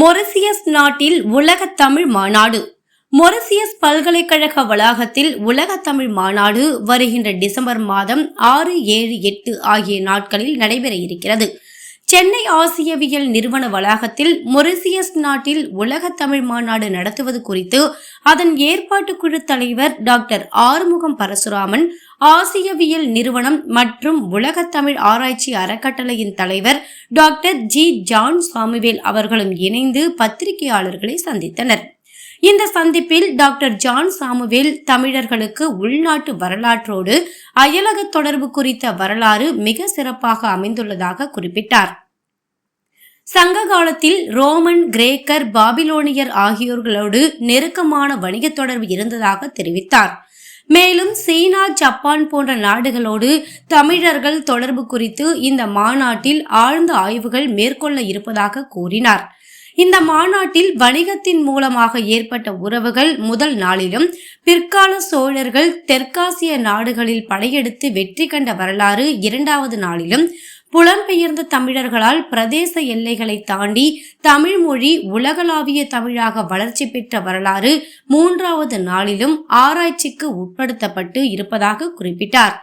Mauritius நாட்டில் உலக தமிழ் மாநாடு. மொரிசியஸ் பல்கலைக்கழக வளாகத்தில் உலக தமிழ் மாநாடு வருகின்ற டிசம்பர் மாதம் ஆறு ஏழு எட்டு ஆகிய நாட்களில் நடைபெற இருக்கிறது. சென்னை ஆசியவியல் நிறுவன வளாகத்தில் மொரிசியஸ் நாட்டில் உலக தமிழ் மாநாடு நடத்துவது குறித்து அதன் ஏற்பாட்டு குழு தலைவர் டாக்டர் ஆறுமுகம் பரசுராமன் ஆசியவியல் நிறுவனம் மற்றும் உலக தமிழ் ஆராய்ச்சி அறக்கட்டளையின் தலைவர் டாக்டர் ஜி. ஜான் சாமுவேல் அவர்களும் இணைந்து பத்திரிகையாளர்களை சந்தித்தனர். இந்த சந்திப்பில் டாக்டர் ஜான் சாமுவேல் தமிழர்களுக்கு உள்நாட்டு வரலாற்றோடு அயலக தொடர்பு குறித்த வரலாறு மிக சிறப்பாக அமைந்துள்ளதாக குறிப்பிட்டார். சங்க காலத்தில் ரோமன் கிரேக்கர் பாபிலோனியர் ஆகியோர்களோடு நெருக்கமான வணிக தொடர்பு இருந்ததாக தெரிவித்தார். மேலும் சீனா ஜப்பான் போன்ற நாடுகளோடு தமிழர்கள் தொடர்பு குறித்து இந்த மாநாட்டில் ஆழ்ந்த ஆய்வுகள் மேற்கொள்ள இருப்பதாக கூறினார். இந்த மாநாட்டில் வணிகத்தின் மூலமாக ஏற்பட்ட உறவுகள் முதல் நாளிலும் பிற்கால சோழர்கள் தெற்காசிய நாடுகளில் படையெடுத்து வெற்றி கண்ட வரலாறு இரண்டாவது நாளிலும் புலம்பெயர்ந்த தமிழர்களால் பிரதேச எல்லைகளை தாண்டி தமிழ் மொழி உலகளாவிய தமிழாக வளர்ச்சி பெற்ற வரலாறு மூன்றாவது நாளிலும் ஆராய்ச்சிக்கு உட்படுத்தப்பட்டு இருப்பதாக குறிப்பிட்டார்.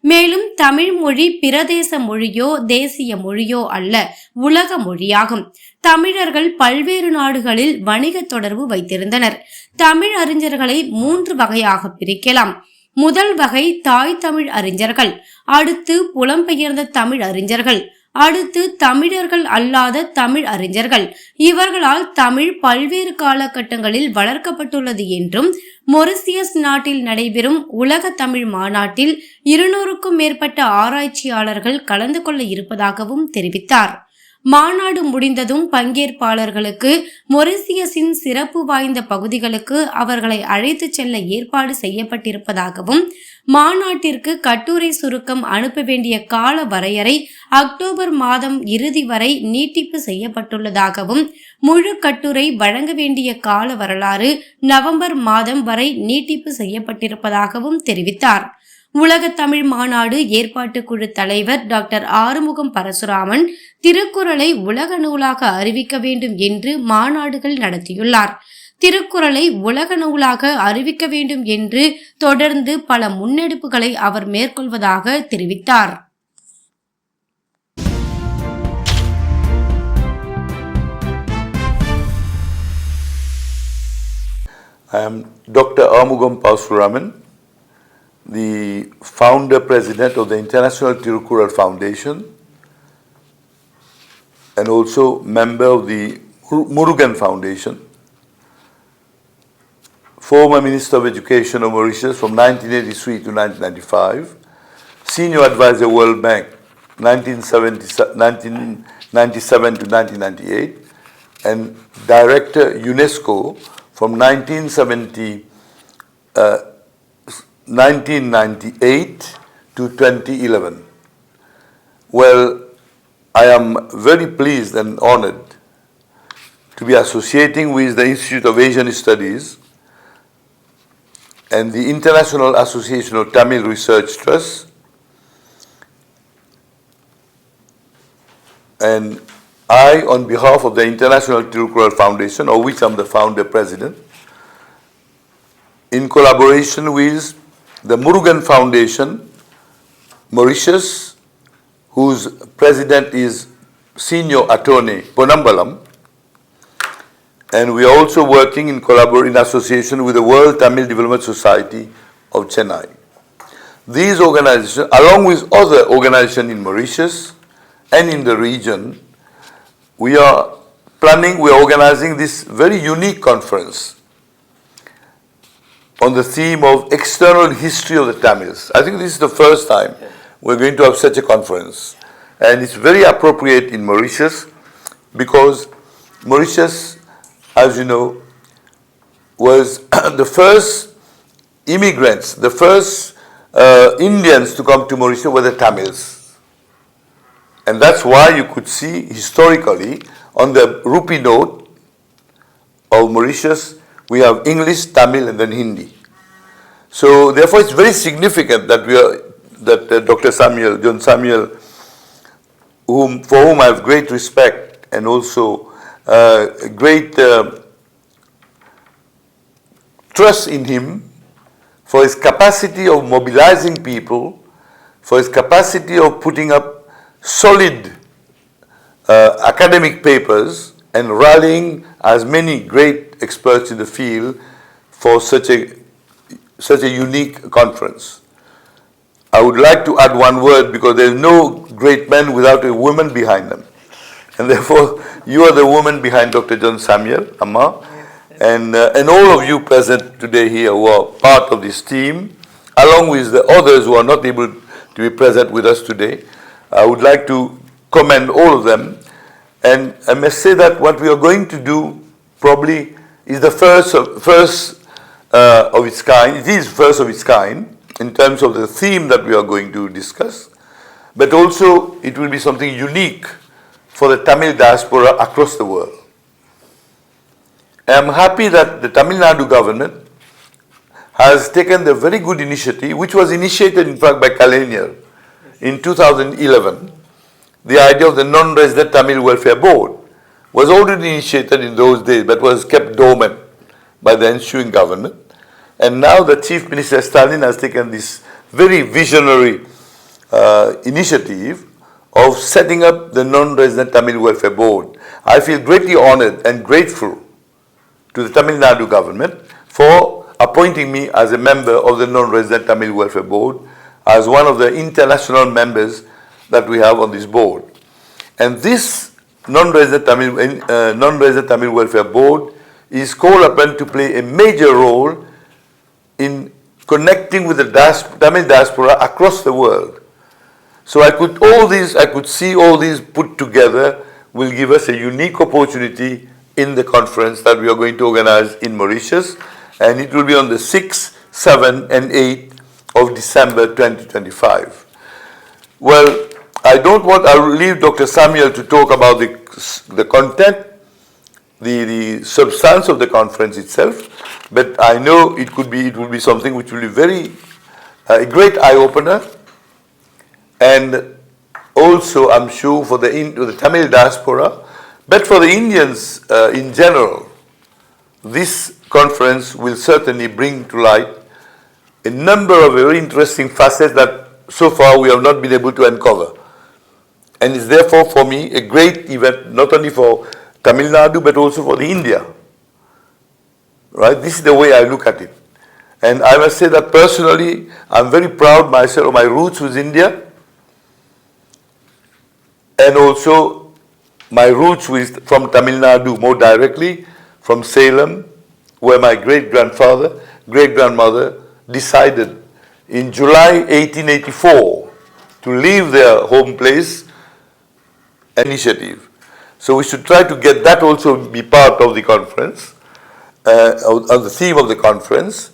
மேலும் தமிழ் மொழி பிரதேச மொழியோ தேசிய மொழியோ அல்ல உலக மொழியாகும். தமிழர்கள் பல்வேறு நாடுகளில் வணிக தொடர்பு வைத்திருந்தனர். தமிழ் அறிஞர்களை மூன்று வகையாக பிரிக்கலாம். முதல் வகை தாய் தமிழ் அறிஞர்கள் அடுத்து புலம்பெயர்ந்த தமிழ் அறிஞர்கள் அடுத்து தமிழர்கள் அல்லாத தமிழ் அறிஞர்கள். இவர்களால் தமிழ் பல்வேறு காலகட்டங்களில் வளர்க்கப்பட்டுள்ளது என்றும் மொரிசியஸ் நாட்டில் நடைபெறும் உலக தமிழ் மாநாட்டில் இருநூறுக்கும் மேற்பட்ட ஆராய்ச்சியாளர்கள் கலந்து கொள்ள இருப்பதாகவும் தெரிவித்தார். மாநாடு முடிந்ததும் பங்கேற்பாளர்களுக்கு மொரிசியஸின் சிறப்பு வாய்ந்த பகுதிகளுக்கு அவர்களை அழைத்து செல்ல ஏற்பாடு செய்யப்பட்டிருப்பதாகவும் மாநாட்டிற்கு கட்டுரை சுருக்கம் அனுப்ப வேண்டிய கால வரையறை அக்டோபர் மாதம் இறுதி வரை நீட்டிப்பு செய்யப்பட்டுள்ளதாகவும் முழு கட்டுரை வழங்க வேண்டிய கால வரலாறு நவம்பர் மாதம் வரை நீட்டிப்பு செய்யப்பட்டிருப்பதாகவும் தெரிவித்தார். உலக தமிழ் மாநாடு ஏற்பாட்டு குழு தலைவர் டாக்டர் ஆறுமுகம் பரசுராமன் திருக்குறளை உலக நூலாக அறிவிக்க வேண்டும் என்று மாநாடுகள் நடத்தியுள்ளார் திருக்குறளை உலக நூலாக அறிவிக்க வேண்டும் என்று தொடர்ந்து பல முன்னெடுப்புகளை அவர் மேற்கொள்வதாக தெரிவித்தார் I am Dr. Amugam Pasuraman, the founder president of the International Tirukural Foundation and also member of the Murugan Foundation, former Minister of Education of Mauritius from 1983 to 1995, senior advisor World Bank 1997 to 1998, and director UNESCO from 1970, uh, 1998 to 2011. Well, I am very pleased and honored to be associating with the Institute of Asian Studies and the International Association of Tamil Research Trust and I, on behalf of the International Tirukural Foundation, of which I'm the founder president, in collaboration with the Murugan Foundation, Mauritius, whose president is Senior Attorney Ponambalam, and we are also working in collaboration in association with the World Tamil Development Society of Chennai. These organizations, along with other organizations in Mauritius and in the region, we are planning, we are organizing this very unique conference on the theme of external history of the Tamils. I think this is the first time we're going to have such a conference. And it's very appropriate in Mauritius because Mauritius, as you know, was the first immigrants, the first uh, Indians to come to Mauritius were the Tamils. And that's why you could see historically on the rupee note of Mauritius, we have English, Tamil, and then Hindi. So therefore, it's very significant that we are that uh, Dr. Samuel, John Samuel, whom for whom I have great respect and also uh, great uh, trust in him for his capacity of mobilizing people, for his capacity of putting up solid uh, academic papers and rallying as many great experts in the field for such a such a unique conference. I would like to add one word because there is no great man without a woman behind them. And therefore, you are the woman behind Dr. John Samuel, Amma, and, uh, and all of you present today here who are part of this team, along with the others who are not able to be present with us today. I would like to commend all of them. And I must say that what we are going to do probably is the first of, first uh, of its kind. It is first of its kind in terms of the theme that we are going to discuss, but also it will be something unique for the Tamil diaspora across the world. I am happy that the Tamil Nadu government has taken the very good initiative, which was initiated in fact by Kalenier in 2011. The idea of the non-resident Tamil Welfare Board was already initiated in those days, but was kept dormant by the ensuing government. And now the Chief Minister Stalin has taken this very visionary uh, initiative of setting up the non-resident Tamil Welfare Board. I feel greatly honored and grateful to the Tamil Nadu government for appointing me as a member of the non-resident Tamil Welfare Board, as one of the international members that we have on this board. And this non-resident Tamil, uh, non-resident Tamil Welfare Board is called upon to play a major role in connecting with the Tamil diaspora across the world. So I could all these, I could see all these put together will give us a unique opportunity in the conference that we are going to organize in Mauritius, and it will be on the 6th, 7th, and 8th of December 2025. Well, I don't want, I will leave Dr. Samuel to talk about the, the content, the, the substance of the conference itself, but I know it could be, it will be something which will be very, uh, a great eye opener, and also I'm sure for the, the Tamil diaspora, but for the Indians uh, in general, this conference will certainly bring to light a number of very interesting facets that so far we have not been able to uncover. And it's therefore for me a great event, not only for Tamil Nadu, but also for the India. Right? This is the way I look at it. And I must say that personally, I'm very proud myself of my roots with India and also my roots with, from Tamil Nadu more directly, from Salem, where my great grandfather, great grandmother decided in July 1884 to leave their home place initiative. So we should try to get that also be part of the conference, uh, the theme of the conference,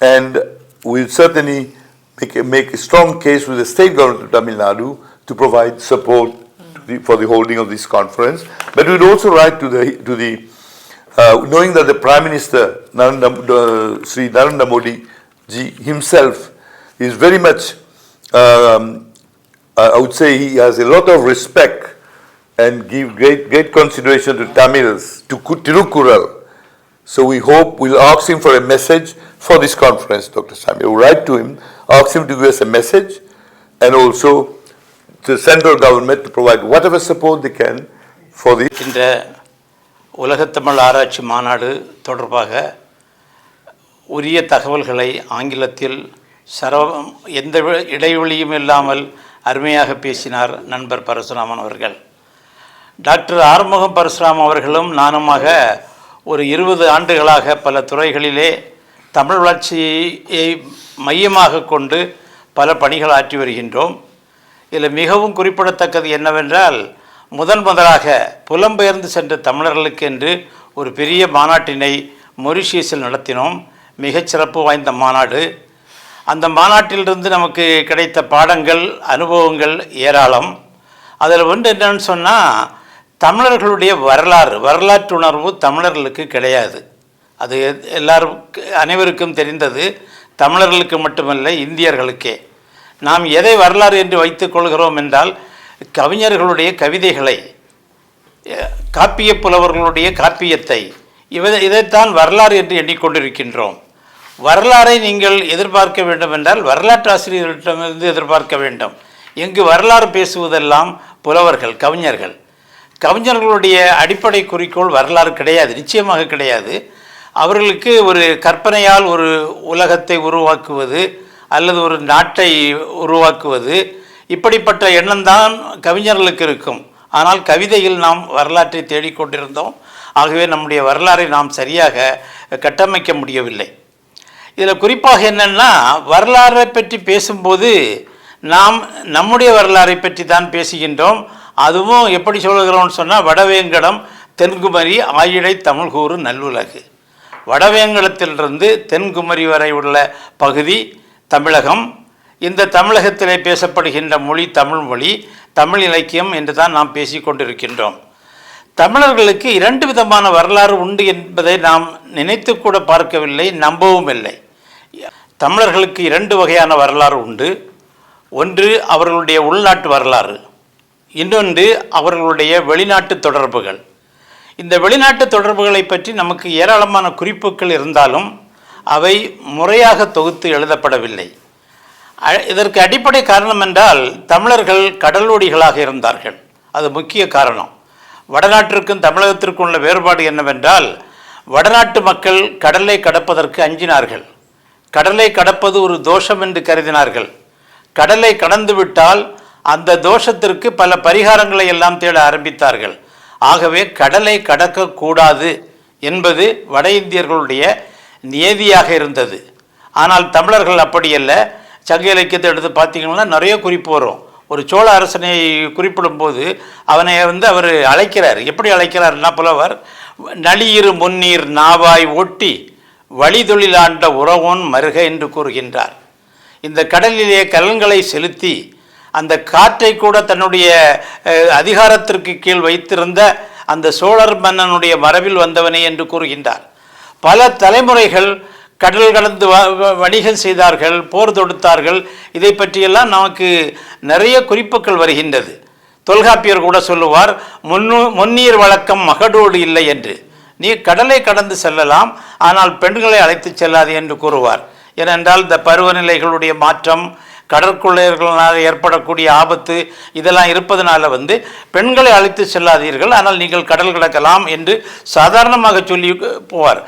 and we'll certainly make a, make a strong case with the state government of Tamil Nadu to provide support to the, for the holding of this conference. But we'd also write to the to the uh, knowing that the Prime Minister Narendra, uh, Sri Narendra Modi ji himself is very much, um, I I would say, he has a lot of respect and give great great consideration to Tamils to Tirukural. So we hope we'll ask him for a message for this conference, Dr. Sami. We'll write to him, ask him to give us a message, and also to the central government to provide whatever support they can for the இந்த உலகத்தமிழ் ஆராய்ச்சி மாநாடு தொடர்பாக உரிய தகவல்களை ஆங்கிலத்தில் சரவம் எந்த இடைவெளியும் இல்லாமல் அருமையாக பேசினார் நண்பர் பரசுராமன் அவர்கள் டாக்டர் ஆறுமுகம் பரசுராம் அவர்களும் நானுமாக ஒரு இருபது ஆண்டுகளாக பல துறைகளிலே தமிழ் வளர்ச்சியை மையமாக கொண்டு பல பணிகள் ஆற்றி வருகின்றோம். இதில் மிகவும் குறிப்பிடத்தக்கது என்னவென்றால் முதன் முதலாக புலம்பெயர்ந்து சென்ற தமிழர்களுக்கு என்று ஒரு பெரிய மாநாட்டினை மொரிஷியஸில் நடத்தினோம். மிகச்சிறப்பு வாய்ந்த மாநாடு. அந்த மாநாட்டிலிருந்து நமக்கு கிடைத்த பாடங்கள் அனுபவங்கள் ஏராளம். அதில் ஒன்று என்னன்னு சொன்னால் தமிழர்களுடைய வரலாறு வரலாற்று உணர்வு தமிழர்களுக்கு கிடையாது. அது எல்லாருக்கு அனைவருக்கும் தெரிந்தது தமிழர்களுக்கு மட்டுமல்ல இந்தியர்களுக்கே. நாம் எதை வரலாறு என்று வைத்துக் கொள்கிறோம் என்றால் கவிஞர்களுடைய கவிதைகளை காப்பிய புலவர்களுடைய காப்பியத்தை இவை இதைத்தான் வரலாறு என்று எண்ணிக்கொண்டிருக்கின்றோம். வரலாறை நீங்கள் எதிர்பார்க்க வேண்டும் என்றால் வரலாற்று ஆசிரியர்களிடமிருந்து எதிர்பார்க்க வேண்டும். இங்கு வரலாறு பேசுவதெல்லாம் புலவர்கள் கவிஞர்கள். கவிஞர்களுடைய அடிப்படை குறிக்கோள் வரலாறு கிடையாது நிச்சயமாக கிடையாது. அவர்களுக்கு ஒரு கற்பனையால் ஒரு உலகத்தை உருவாக்குவது அல்லது ஒரு நாட்டை உருவாக்குவது இப்படிப்பட்ட எண்ணம்தான் கவிஞர்களுக்கு இருக்கும். ஆனால் கவிதையில் நாம் வரலாற்றை தேடிக்கொண்டிருந்தோம். ஆகவே நம்முடைய வரலாறை நாம் சரியாக கட்டமைக்க முடியவில்லை. இதில் குறிப்பாக என்னென்னா வரலாறை பற்றி பேசும்போது நாம் நம்முடைய வரலாறை பற்றி தான் பேசுகின்றோம். அதுவும் எப்படி சொல்கிறோம்னு சொன்னால் வடவேங்கடம் தென்குமரி ஆயிடை தமிழ்கூறு நல்லுலகு. வடவேங்கடத்திலிருந்து தென்குமரி வரை உள்ள பகுதி தமிழகம். இந்த தமிழகத்திலே பேசப்படுகின்ற மொழி தமிழ் மொழி தமிழ் இலக்கியம் என்று தான் நாம் பேசிக்கொண்டிருக்கின்றோம் தமிழர்களுக்கு இரண்டு விதமான வரலாறு உண்டு என்பதை நாம் நினைத்து கூட பார்க்கவில்லை நம்பவும் இல்லை. தமிழர்களுக்கு இரண்டு வகையான வரலாறு உண்டு. ஒன்று அவர்களுடைய உள்நாட்டு வரலாறு. இன்னொன்று அவர்களுடைய வெளிநாட்டு தொடர்புகள். இந்த வெளிநாட்டு தொடர்புகளை பற்றி நமக்கு ஏராளமான குறிப்புகள் இருந்தாலும் அவை முறையாக தொகுத்து எழுதப்படவில்லை. அ- இதற்கு அடிப்படை காரணம் என்றால் தமிழர்கள் கடலோடிகளாக இருந்தார்கள். அது முக்கிய காரணம். வடநாட்டிற்கும் தமிழகத்திற்கும் உள்ள வேறுபாடு என்னவென்றால் வடநாட்டு மக்கள் கடலை கடப்பதற்கு அஞ்சினார்கள். கடலை கடப்பது ஒரு தோஷம் என்று கருதினார்கள். கடலை கடந்துவிட்டால் அந்த தோஷத்திற்கு பல பரிகாரங்களை எல்லாம் தேட ஆரம்பித்தார்கள். ஆகவே கடலை கடக்கக்கூடாது என்பது வட இந்தியர்களுடைய நியதியாக இருந்தது. ஆனால் தமிழர்கள் அப்படியல்ல சங்க இலக்கியத்தை எடுத்து பார்த்தீங்கன்னா நிறைய குறிப்பு வரும். ஒரு சோழ அரசனை குறிப்பிடும்போது அவனை வந்து அவர் அழைக்கிறார். எப்படி அழைக்கிறார்னா புலவர்? நளியிரு முன்னீர் நாவாய் ஒட்டி வழிதொழிலாண்ட உறவோன் மருக என்று கூறுகின்றார். இந்த கடலிலே கலன்களை செலுத்தி அந்த காற்றை கூட தன்னுடைய அதிகாரத்திற்கு கீழ் வைத்திருந்த அந்த சோழர் மன்னனுடைய மரபில் வந்தவனே என்று கூறுகின்றார். பல தலைமுறைகள் கடல் கடந்து வ- வ- வணிகம் செய்தார்கள் போர் தொடுத்தார்கள். இதை பற்றியெல்லாம் நமக்கு நிறைய குறிப்புகள் வருகின்றது. தொல்காப்பியர் கூட சொல்லுவார் முன்னு முன்னீர் வழக்கம் மகடோடு இல்லை என்று. நீ கடலை கடந்து செல்லலாம் ஆனால் பெண்களை அழைத்து செல்லாது என்று கூறுவார். ஏனென்றால் இந்த பருவநிலைகளுடைய மாற்றம் கடற்கொள்ளையர்களால் ஏற்படக்கூடிய ஆபத்து இதெல்லாம் இருப்பதனால வந்து பெண்களை அழைத்து செல்லாதீர்கள். ஆனால் நீங்கள் கடல் கடக்கலாம் என்று சாதாரணமாக சொல்லி போவார்.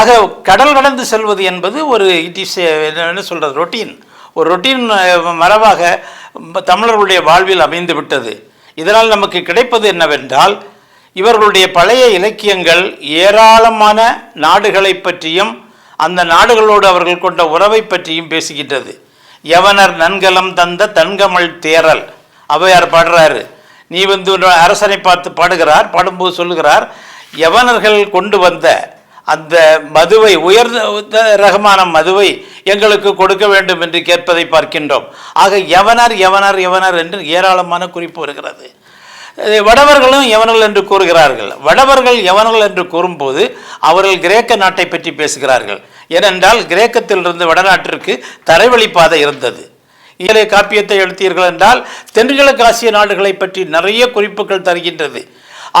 ஆக கடல் கடந்து செல்வது என்பது ஒரு இட் இஸ் என்ன சொல்கிறது ரொட்டீன் ஒரு ரொட்டீன் மரபாக தமிழர்களுடைய வாழ்வில் அமைந்து விட்டது. இதனால் நமக்கு கிடைப்பது என்னவென்றால் இவர்களுடைய பழைய இலக்கியங்கள் ஏராளமான நாடுகளை பற்றியும் அந்த நாடுகளோடு அவர்கள் கொண்ட உறவை பற்றியும் பேசுகின்றது. யவனர் நன்கலம் தந்த தன்கமல் தேரல் அவையார் பாடுறாரு. நீ வந்து அரசனை பார்த்து பாடுகிறார் பாடும்போது சொல்லுகிறார் யவனர்கள் கொண்டு வந்த அந்த மதுவை உயர்ந்த ரகமான மதுவை எங்களுக்கு கொடுக்க வேண்டும் என்று கேட்பதை பார்க்கின்றோம். ஆக யவனர் யவனர் யவனர் என்று ஏராளமான குறிப்பு வருகிறது. வடவர்களும் யவனர்கள் என்று கூறுகிறார்கள். வடவர்கள் யவனர்கள் என்று கூறும்போது அவர்கள் கிரேக்க நாட்டை பற்றி பேசுகிறார்கள். ஏனென்றால் கிரேக்கத்திலிருந்து வடநாட்டிற்கு தரைவழிப்பாதை இருந்தது. இயலே காப்பியத்தை எழுத்தீர்கள் என்றால் தென்கிழக்கு ஆசிய நாடுகளை பற்றி நிறைய குறிப்புகள் தருகின்றது.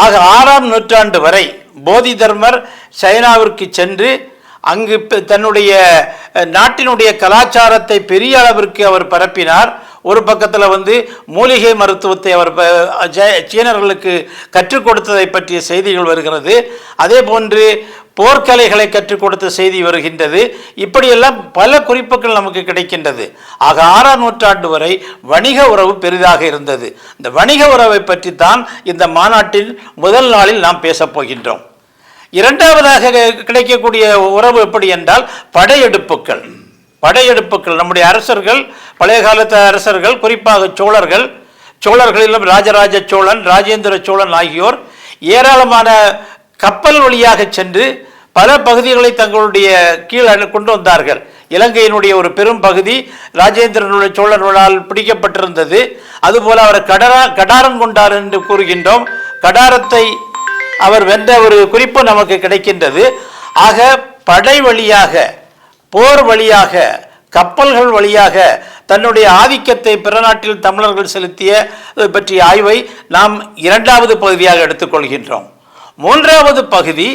ஆக ஆறாம் நூற்றாண்டு வரை போதி தர்மர் சைனாவிற்கு சென்று அங்கு தன்னுடைய நாட்டினுடைய கலாச்சாரத்தை பெரிய அளவிற்கு அவர் பரப்பினார். ஒரு பக்கத்தில் வந்து மூலிகை மருத்துவத்தை அவர் சீனர்களுக்கு கற்றுக் கொடுத்ததை பற்றிய செய்திகள் வருகிறது. அதே போன்று போர்க்கலைகளை கற்றுக் கொடுத்த செய்தி வருகின்றது. இப்படியெல்லாம் பல குறிப்புகள் நமக்கு கிடைக்கின்றது. ஆக ஆறாம் நூற்றாண்டு வரை வணிக உறவு பெரிதாக இருந்தது. இந்த வணிக உறவை பற்றி தான் இந்த மாநாட்டில் முதல் நாளில் நாம் பேசப் போகின்றோம். இரண்டாவதாக கிடைக்கக்கூடிய உறவு எப்படி என்றால் படையெடுப்புகள். படையெடுப்புகள். நம்முடைய அரசர்கள் பழைய காலத்து அரசர்கள் குறிப்பாக சோழர்கள் சோழர்களிலும் ராஜராஜ சோழன் ராஜேந்திர சோழன் ஆகியோர் ஏராளமான கப்பல் வழியாக சென்று பல பகுதிகளை தங்களுடைய கீழ் கொண்டு வந்தார்கள். இலங்கையினுடைய ஒரு பெரும் பகுதி ராஜேந்திரனுடைய சோழர்களால் பிடிக்கப்பட்டிருந்தது. அதுபோல அவர் கடரா கடாரம் கொண்டார் என்று கூறுகின்றோம். கடாரத்தை அவர் வென்ற ஒரு குறிப்பு நமக்கு கிடைக்கின்றது. ஆக படை வழியாக போர் வழியாக கப்பல்கள் வழியாக தன்னுடைய ஆதிக்கத்தை பிற நாட்டில் தமிழர்கள் செலுத்திய பற்றிய ஆய்வை நாம் இரண்டாவது பகுதியாக எடுத்துக்கொள்கின்றோம் மூன்றாவது பகுதி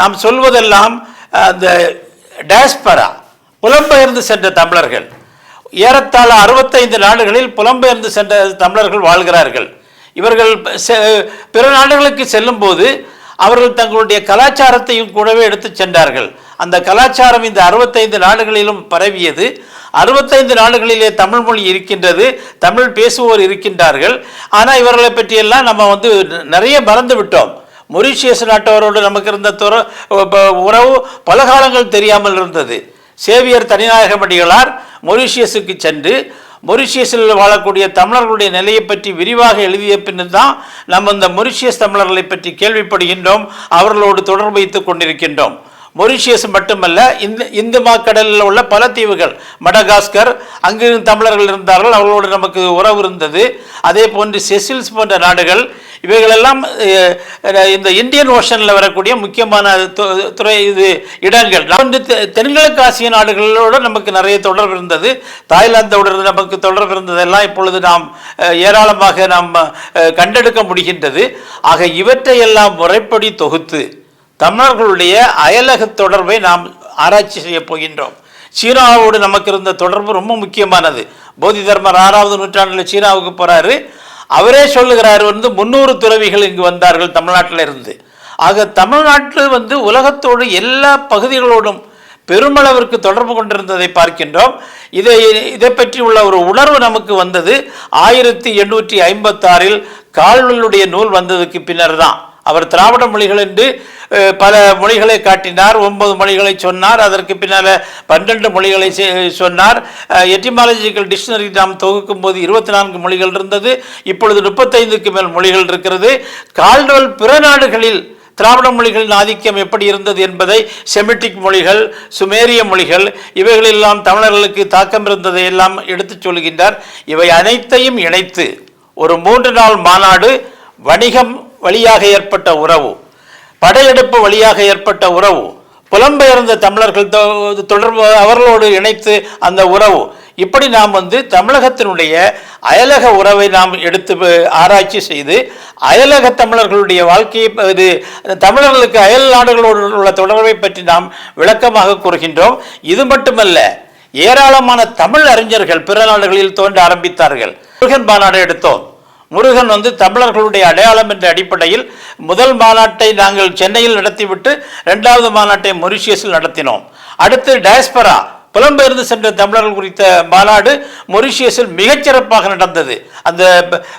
நாம் சொல்வதெல்லாம் அந்த டேஸ்பரா புலம்பெயர்ந்து சென்ற தமிழர்கள். ஏறத்தாழ அறுபத்தைந்து நாடுகளில் புலம்பெயர்ந்து சென்ற தமிழர்கள் வாழ்கிறார்கள். இவர்கள் பிற நாடுகளுக்கு செல்லும்போது அவர்கள் தங்களுடைய கலாச்சாரத்தையும் கூடவே எடுத்துச் சென்றார்கள். அந்த கலாச்சாரம் இந்த அறுபத்தைந்து நாடுகளிலும் பரவியது. அறுபத்தைந்து நாடுகளிலே தமிழ் மொழி இருக்கின்றது தமிழ் பேசுவோர் இருக்கின்றார்கள். ஆனால் இவர்களை பற்றியெல்லாம் நம்ம வந்து நிறைய மறந்து விட்டோம். மொரிஷியஸ் நாட்டவரோடு நமக்கு இருந்த துற ப- உறவு பல காலங்கள் தெரியாமல் இருந்தது. சேவியர் தனிநாயகமடிகளார் மொரிஷியஸுக்கு சென்று மொரிஷியஸில் வாழக்கூடிய தமிழர்களுடைய நிலையை பற்றி விரிவாக எழுதிய பின்னர் தான் நம்ம இந்த மொரிஷியஸ் தமிழர்களை பற்றி கேள்விப்படுகின்றோம் அவர்களோடு தொடர்பு வைத்துக் கொண்டிருக்கின்றோம். மொரிஷியஸ் மட்டுமல்ல இந்த இந்து மாக்கடலில் உள்ள பல தீவுகள் மடகாஸ்கர் அங்கிருந்து தமிழர்கள் இருந்தார்கள் அவர்களோடு நமக்கு உறவு இருந்தது. அதே போன்று செசில்ஸ் போன்ற நாடுகள் இவைகளெல்லாம் இந்த இந்தியன் ஓஷனில் வரக்கூடிய முக்கியமான து- துறை இது இடங்கள். வந்து தெ- தென்கிழக்கு ஆசிய நாடுகளோடு நமக்கு நிறைய தொடர்பு இருந்தது. தாய்லாந்தோடு நமக்கு தொடர்பு இருந்ததெல்லாம் இப்பொழுது நாம் ஏராளமாக நாம் கண்டெடுக்க முடிகின்றது. ஆக இவற்றையெல்லாம் முறைப்படி தொகுத்து தமிழர்களுடைய அயலக தொடர்பை நாம் ஆராய்ச்சி செய்ய போகின்றோம். சீனாவோடு நமக்கு இருந்த தொடர்பு ரொம்ப முக்கியமானது. போதி தர்மர் ஆறாவது நூற்றாண்டில் சீனாவுக்கு போகிறாரு அவரே சொல்லுகிறார் வந்து முன்னூறு துறவிகள் இங்கு வந்தார்கள் தமிழ்நாட்டில் இருந்து. ஆக தமிழ்நாட்டில் வந்து உலகத்தோடு எல்லா பகுதிகளோடும் பெருமளவிற்கு தொடர்பு கொண்டிருந்ததை பார்க்கின்றோம். இதை இதை பற்றி உள்ள ஒரு உணர்வு நமக்கு வந்தது ஆயிரத்தி எண்ணூற்றி ஐம்பத்தாறில் கால்நூலுடைய நூல் வந்ததுக்கு பின்னர் தான் அவர் திராவிட மொழிகள் என்று பல மொழிகளை காட்டினார் ஒன்பது மொழிகளை சொன்னார் அதற்கு பின்னால் பன்னெண்டு மொழிகளை செ- சொன்னார். எட்டிமாலஜிக்கல் டிக்ஷனரி நாம் தொகுக்கும் போது இருபத்தி நான்கு மொழிகள் இருந்தது இப்பொழுது முப்பத்தைந்துக்கு மேல் மொழிகள் இருக்கிறது. கால்வல் பிற நாடுகளில் திராவிட மொழிகளின் ஆதிக்கம் எப்படி இருந்தது என்பதை செமிட்டிக் மொழிகள் சுமேரிய மொழிகள் இவைகளெல்லாம் தமிழர்களுக்கு தாக்கம் இருந்ததை எல்லாம் எடுத்துச் சொல்கின்றார். இவை அனைத்தையும் இணைத்து ஒரு மூன்று நாள் மாநாடு வணிகம் வழியாக ஏற்பட்ட உறவு படையெடுப்பு வழியாக ஏற்பட்ட உறவு புலம்பெயர்ந்த தமிழர்கள் தொ- தொடர்பு அவர்களோடு இணைத்து அந்த உறவு. இப்படி நாம் வந்து தமிழகத்தினுடைய அயலக உறவை நாம் எடுத்து ஆராய்ச்சி செய்து அயலக தமிழர்களுடைய வாழ்க்கையை இது தமிழர்களுக்கு அயல் நாடுகளோடு உள்ள தொடர்பை பற்றி நாம் விளக்கமாக கூறுகின்றோம். இது மட்டுமல்ல ஏராளமான தமிழ் அறிஞர்கள் பிற நாடுகளில் தோன்ற ஆரம்பித்தார்கள். முருகன் மாநாடு எடுத்தோம். முருகன் வந்து தமிழர்களுடைய அடையாளம் என்ற அடிப்படையில் முதல் மாநாட்டை நாங்கள் சென்னையில் நடத்திவிட்டு இரண்டாவது மாநாட்டை மொரிஷியஸில் நடத்தினோம். அடுத்து டயஸ்பரா புலம்பெயர்ந்து சென்ற தமிழர்கள் குறித்த மாநாடு மொரிஷியஸில் மிகச்சிறப்பாக நடந்தது. அந்த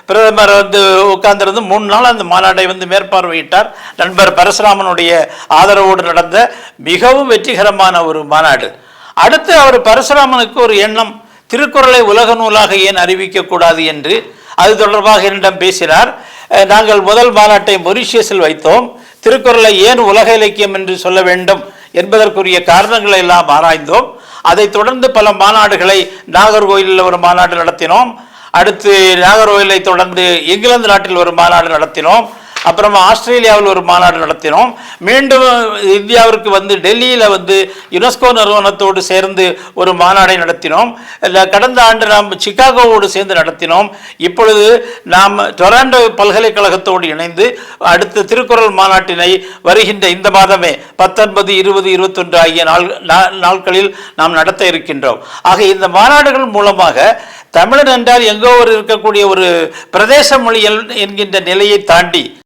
பிரதமர் வந்து உட்கார்ந்திருந்து மூணு நாள் அந்த மாநாட்டை வந்து மேற்பார்வையிட்டார். நண்பர் பரசுராமனுடைய ஆதரவோடு நடந்த மிகவும் வெற்றிகரமான ஒரு மாநாடு. அடுத்து அவர் பரசுராமனுக்கு ஒரு எண்ணம் திருக்குறளை உலக நூலாக ஏன் அறிவிக்கக்கூடாது என்று அது தொடர்பாக என்னிடம் பேசினார். நாங்கள் முதல் மாநாட்டை மொரிஷியஸில் வைத்தோம். திருக்குறளை ஏன் உலக இலக்கியம் என்று சொல்ல வேண்டும் என்பதற்குரிய காரணங்களை எல்லாம் ஆராய்ந்தோம். அதைத் தொடர்ந்து பல மாநாடுகளை நாகர்கோயிலில் ஒரு மாநாடு நடத்தினோம். அடுத்து நாகர்கோயிலை தொடர்ந்து இங்கிலாந்து நாட்டில் ஒரு மாநாடு நடத்தினோம். அப்புறமா ஆஸ்திரேலியாவில் ஒரு மாநாடு நடத்தினோம். மீண்டும் இந்தியாவிற்கு வந்து டெல்லியில் வந்து யுனெஸ்கோ நிறுவனத்தோடு சேர்ந்து ஒரு மாநாடை நடத்தினோம். கடந்த ஆண்டு நாம் சிகாகோவோடு சேர்ந்து நடத்தினோம். இப்பொழுது நாம் டொராண்டோ பல்கலைக்கழகத்தோடு இணைந்து அடுத்த திருக்குறள் மாநாட்டினை வருகின்ற இந்த மாதமே பத்தொன்பது இருபது இருபத்தொன்று ஆகிய நாள் நா- நாட்களில் நாம் நடத்த இருக்கின்றோம். ஆக இந்த மாநாடுகள் மூலமாக தமிழன் என்றால் எங்கோ ஒரு இருக்கக்கூடிய ஒரு பிரதேச மொழியல் என்கின்ற நிலையை தாண்டி